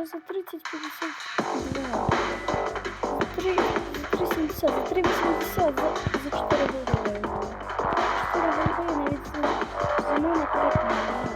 Що за 30 52? За 3 за 370, за 380, за, за 4 голди. 4 голди навіть за, за мною наперед не знаю.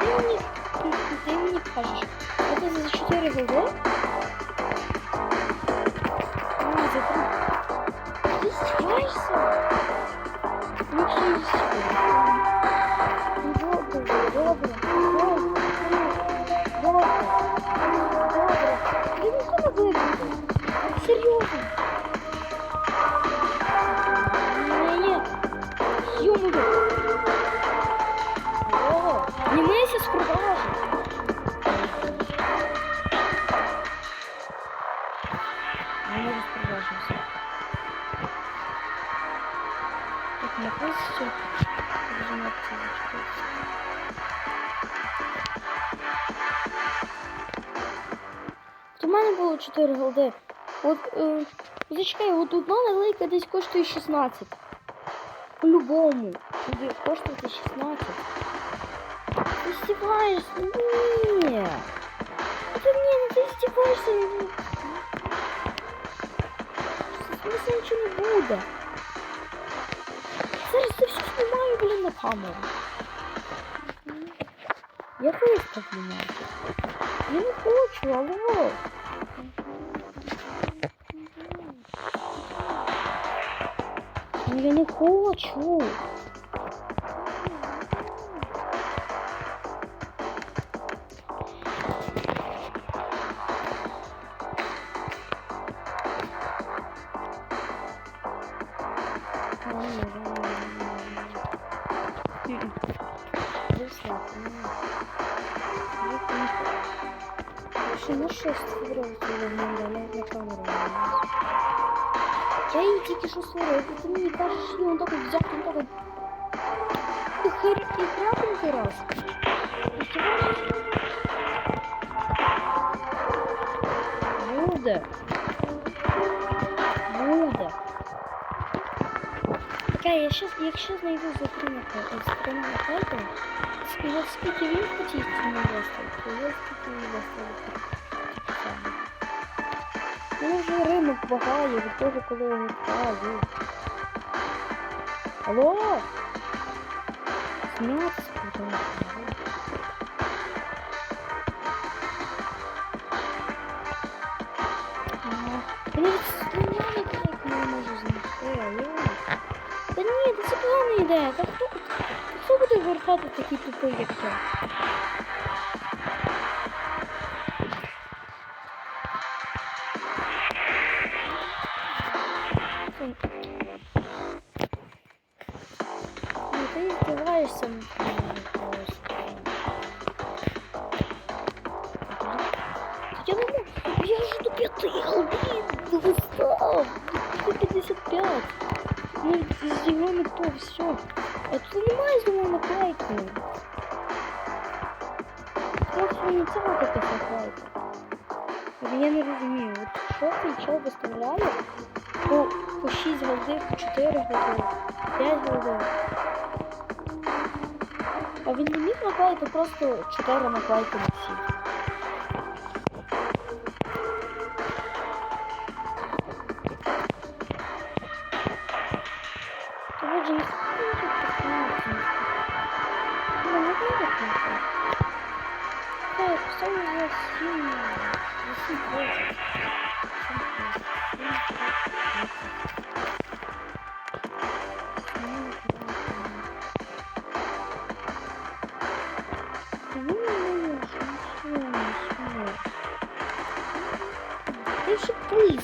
Ти мені, ти, ти мені кажеш, а ти за 4 голди? Серйозно. Ні-ні. Ё-моё. Не. Не можу з продажі все. Так, на зачекати. От у мене було 4 голди. От, е, зачекай, от одна наклейка десь коштує 16. По-любому. Буде коштувати 16. Ти здіваєшся? Ні. Це ні, ну ти здіваєшся. ну. Смисла нічого не буде. Зараз це все знімаю, блін, на камеру. Я виставлю нафиг. Я не хочу, алло. Я не хочу. Ладно, ладно, ладно. М-м. Вийшла, ну. Я її тільки що створив, і ти мені кажеш, що він так от взяв, він так от... І хер і крапнути раз. І ти бачиш? Буде. Буде. Окей, я щас, якщо знайду затримати екстремальну карту, скажу, скільки він хотів ціну виставити, то я скільки він виставити. Ну вже ринок багає від того, коли я ставлю. Алло! Знятися куди? Ага. Та навіть стріляли так не можу знайти, алло. Та ні, це погана ідея. Та хто буде вертати такий тупий, як я? Зеленої наклейки. Не це вот эта наклейка. От Я не розумію, от що цей чел виставляє по, по 6 воды по 4 воды 5 голди. А він не міг наклеїти просто 4 наклейки на всі.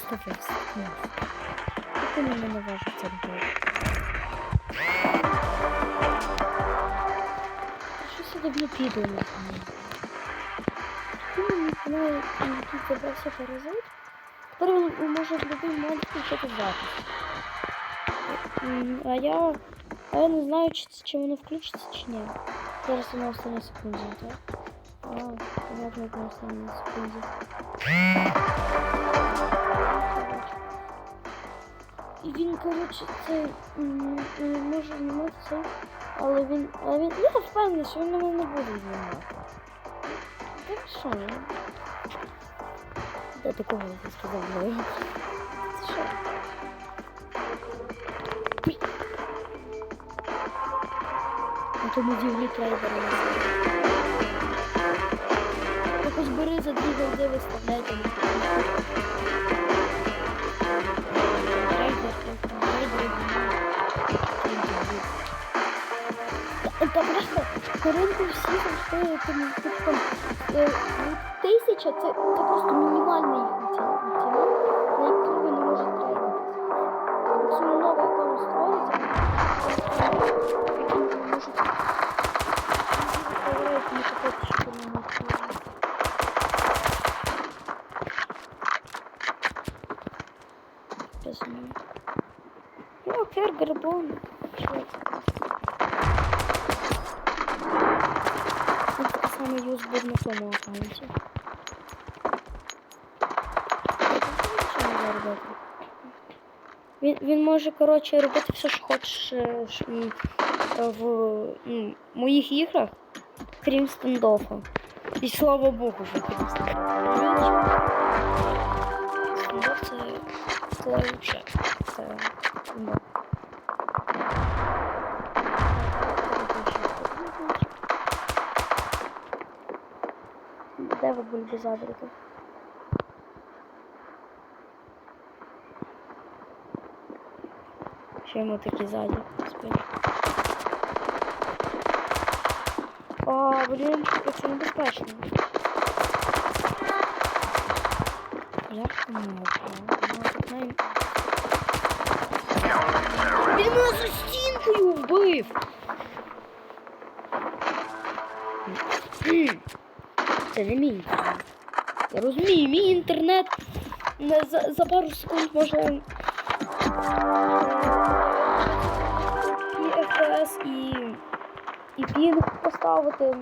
приставився. Ти мене не важить це робити. Що сюди в піду не знаю. Ти мені канал, який забрався паразит. Тепер він може в будь-який момент включити запис. М, А я, а я не знаю, чи, чи воно включиться, чи ні. Зараз воно остане секунді, так? А, понятно, як воно остане секунді. І він, коротше, це м, може знімати але він, але він, я впевнений, що він мене не буде знімати. Так Що? ну? Де ти кого ти сказав? Це що? Діглі трейдера не знаю. За дві голди виставляйте. Та просто на ринку всі там, е, тисяча це, це просто мінімальна Він, може, коротше, робити все, що хочеш е, е, в моїх іграх, крім стендофа. І слава Богу, що крім стендофа. Стендоф це, це. Це стендоф. Де ви бульбізадрики? Що йому такі ззаді спить? О, блін, це небезпечно. Як можна? Він мене за стінкою вбив! Це не мій інтернет. Я розумію, мій інтернет за, за пару секунд може FPS, і, і пінг поставити. Я!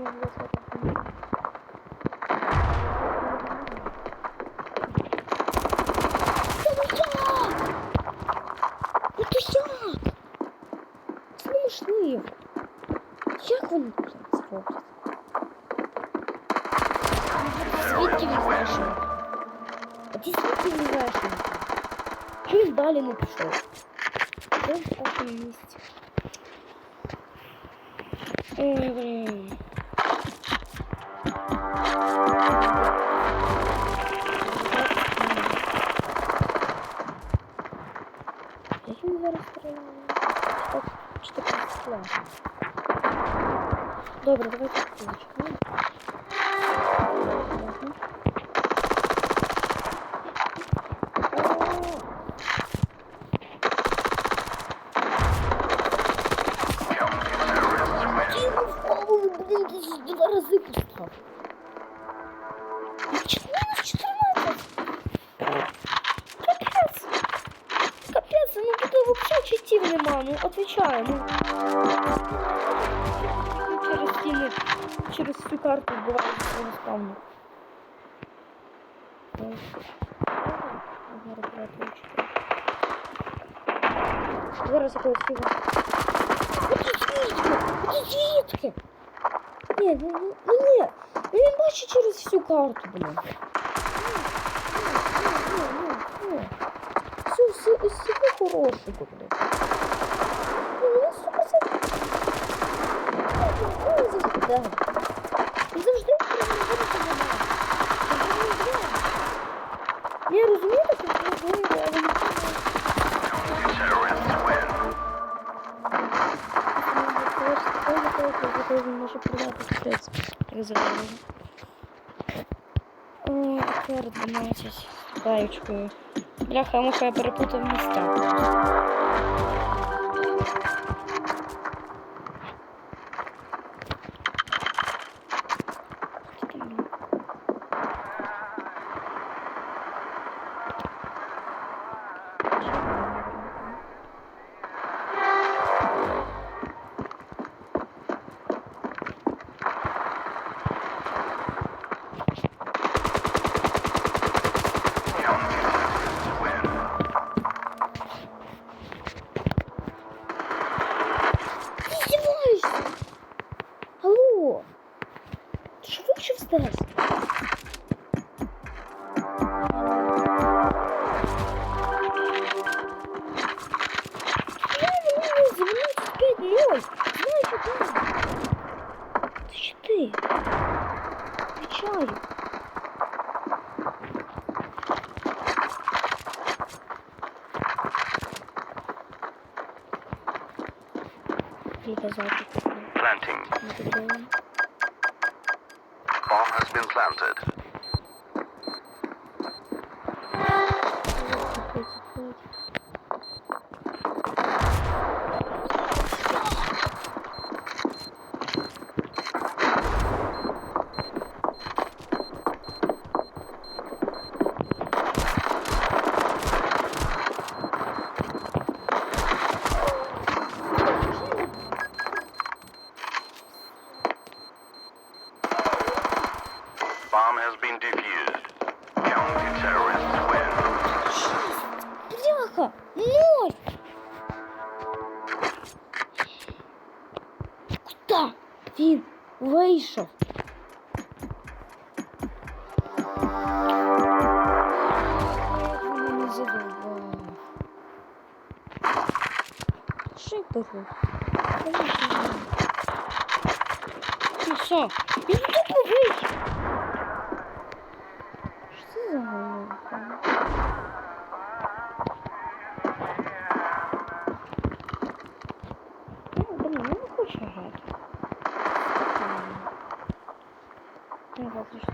Ну? Це неможливо. Як вони це роблять? Звідки він знає. А ти звідки він знає. Чому далі не пішов? Де в такому місці? Добре, давайте через всю карту вбиваю свого спавну. Ось. Зараз оператор читаю. Зараз якогось фіга. Ідіть звідки! Ідіть звідки! Ні, ну, ну, ну ні. Ну він бачить через всю карту, блін. Ні, ні, ні, ні. Все, все, все хорошого, блін. Ні, ну він, сука, це... Ой, він завжди, Не він може продати капець, як зробили. О, тепер 12 даєчкою. Бляха, муха, я перепутав місця. Мене задовбав. Я беру? Ну вийшов. Що це за головка? Ну, блин, я не хочу грати. Не важно, що.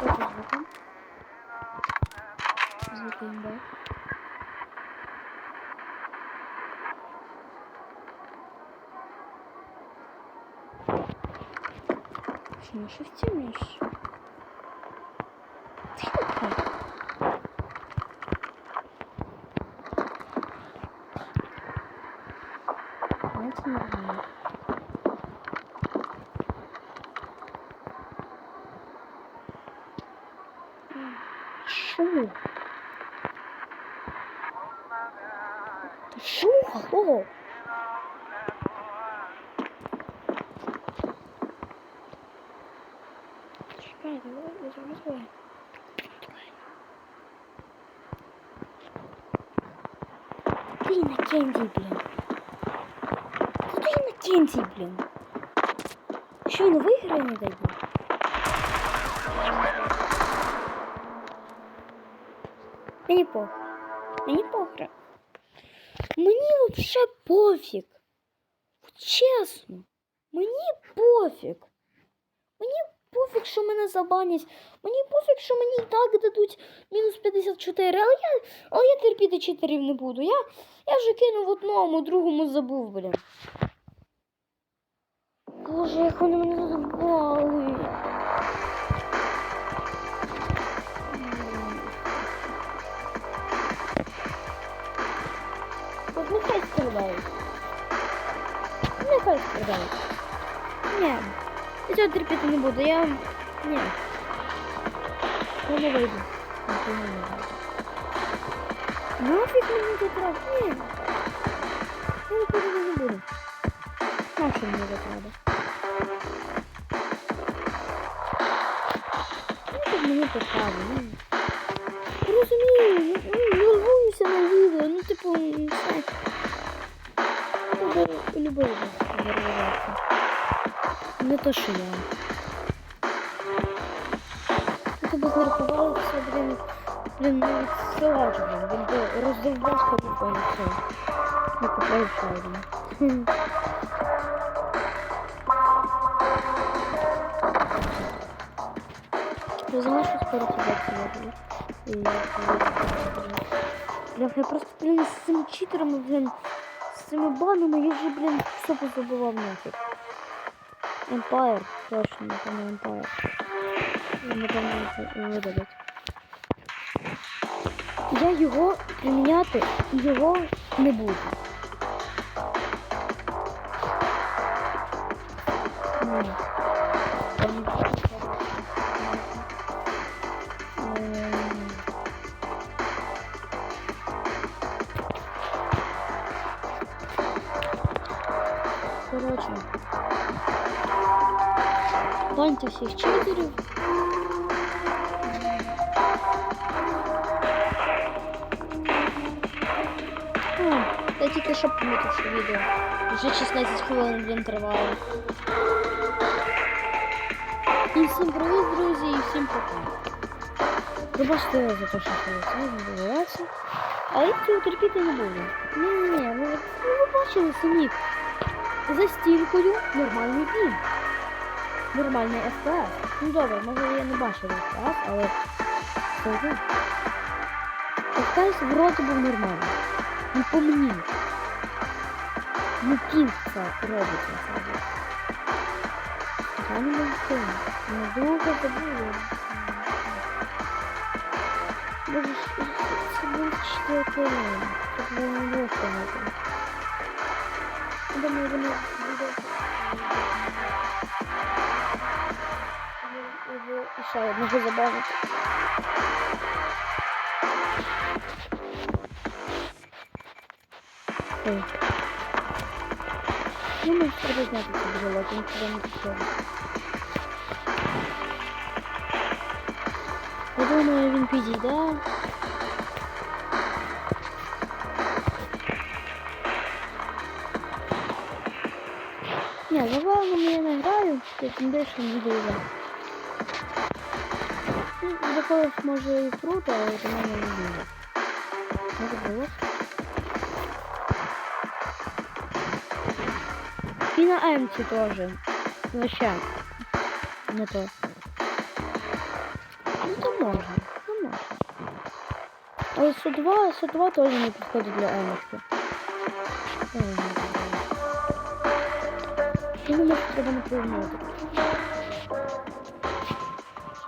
Это звуком. Звук имба. Что, на шифте умеешь? Ты на Кенди, блин. Куди на Кенді, блін? Що він виграє, не дай Бог? Мені похуй. Мені похуй. Мені вообще пофіг. От Чесно. Мені пофіг. Мені пофіг, що мене забанять. Мені пофіг, що мені і так дадуть мінус 54, але я, але я терпіти читерів не буду. Я, я вже кинув одному, другому забув, блін. Боже, як вони мене задовбали. От нехай стріляють. Нехай стріляють. Ні. Я цього терпіти не буду. Я. Ні. Не вийду. Я не вийду. Нафіг мені тут треба? Ні. Я нікуди не буду. Нащо мені це треба? Ну, тут мені. Ну. Я Розумію, ну, нервуюся на відео, ну, типу, не знаю. Тебе любив би нервуватися. Не то, що я. Я тебе нервувався, блін, блін, ну, силач, блін, він би роздовбав тебе і все. Не купив файну. Ты знаешь, что скоро тебя приедут? Бля, я просто, блин, с этими читерами, блин, с этими банами, я же, блин, все позабывал нафиг. Empire. Точно, напомню, Empire. Мені видадуть. Я его його и его не буду. Короче. Баньте всіх читерів. Я тільки що помітив, що відео. Вже 16 хвилин, блін, триває. І всім привіт, друзі, і всім пока. Пробачте за те, що я не відбувається. А я цього терпіти не буду. Ні-ні-ні, ну ви бачили самі. За стінкою нормальний бій. Нормальний FPS. Ну добре, може я не бачила FPS, але все одно. FPS вроді був нормальний. Ну по мені. Ну кінг це робить насправді. Я не можу цього. Ну довго забула. Боже, це буде четвертий раунд. Це було не легко найти. Я думаю, вони буде... Його ще одного забавити. Ой. Ну, ми треба знати, що буде логін, коли не підходить. Я думаю, він підійде. граю, то тим більше не буду грати. Ну, До когось може і круто, але до мене не буде. Може було? І на Емці теж. Вообще. Не то. Ну то можна, то можна. Але Су-2, Су-2 теж не підходить для Емочки. Теж не підходить. Я думаю, що треба не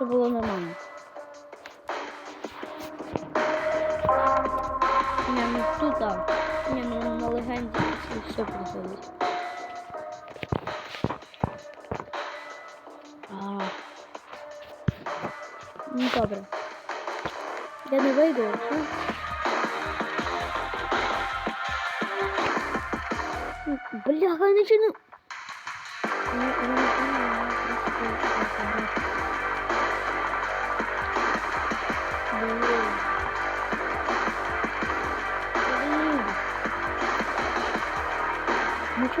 повернути. Щоб було нормально. Ні, ну тут так. Ні, ну на легенді це все приходить. А. Ну добре. Я не вийду, якщо. Ну, Бляха, я нічого не... Ну,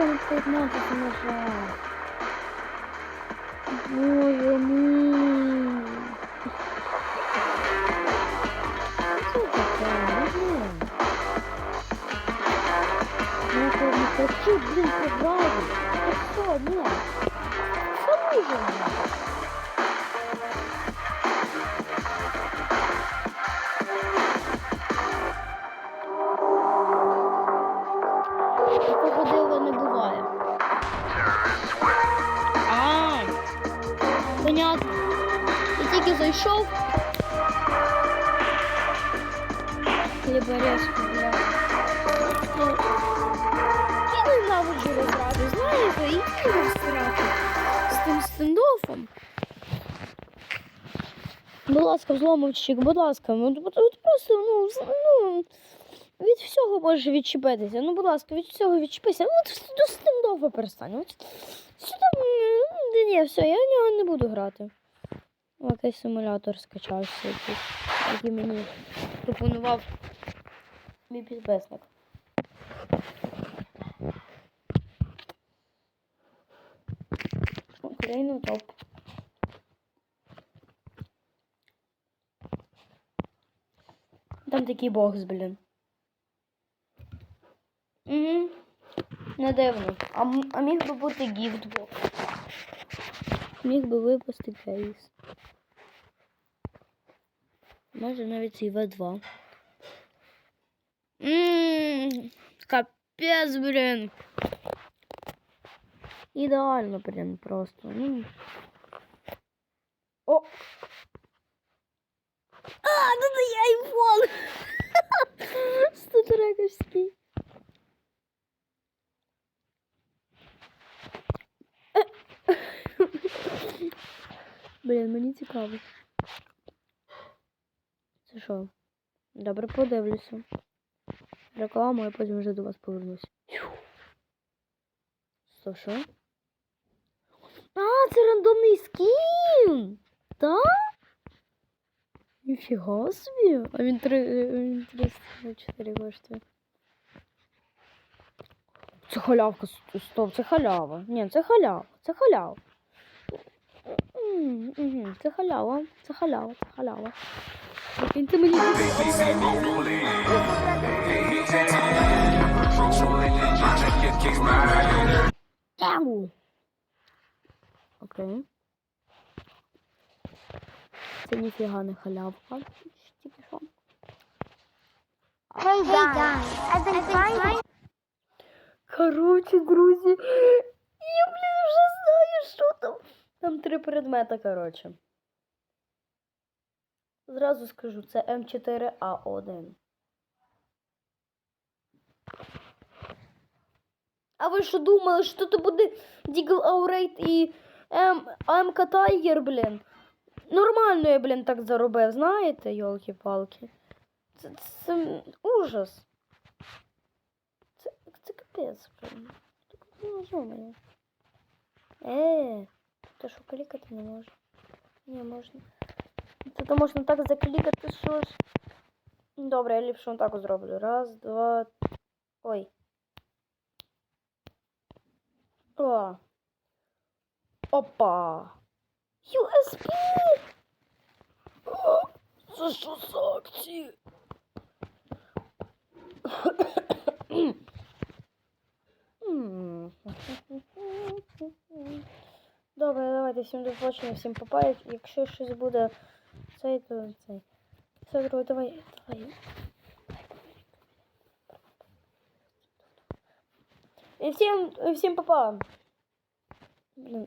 Нічого не 15 не жаль. Ігор всирати з тим стендофом. Будь ласка, взломовчик, будь ласка, ну, от просто, ну, ну, від всього можеш відчепитися. Ну, будь ласка, від всього відчепися. Ну, до стендофа перестань. От, що м, ні, все, я в нього не буду грати. Якийсь симулятор скачався, якийсь, який мені пропонував мій підписник. Україну топ. Там такий бокс, блін. Угу. Не дивно. А, а міг би бути гіфтбокс. Міг би випасти кейс. Може навіть і В2. Ммм, капець, блін. Ідеально, блін, просто. Ну. О! А, ну це я айфон! Статурековський. Блін, мені цікаво. Це що? Добре, подивлюся. Рекламу, я потім вже до вас повернусь. Що? А, це рандомний скін. Так? Ніфіга собі. А він 3 е, коштує. Це халявка, стоп, це халява. Ні, це халява, це халява. Це халява, це халява, це халява. Він ти мені. Ау! Окей. Це ніфіга не халявка. Тільки що. Hey guys, I've been Короче, друзі, я, блін, вже знаю, що там. Там три предмета, короче. Зразу скажу, це М4А1. А ви що думали, що тут буде Дігл Аурейт і М, АМК Тайгер, блін? Нормально я, блін, так заробив, знаєте, йолки-палки. Це, це ужас. Це, це капець, блін. Так не розумію. Е, то що клікати не можна. Не можна. Це то можна так заклікати, що ж. Добре, я ліпше так зроблю. Раз, два. Ой. О. Опа. USB! О, це що за акції? М. Добре, давайте всім до побачення, всім попають. Якщо щось буде цей, то цей. Все, друге, давай, давай. І всім, всім попа. Блін,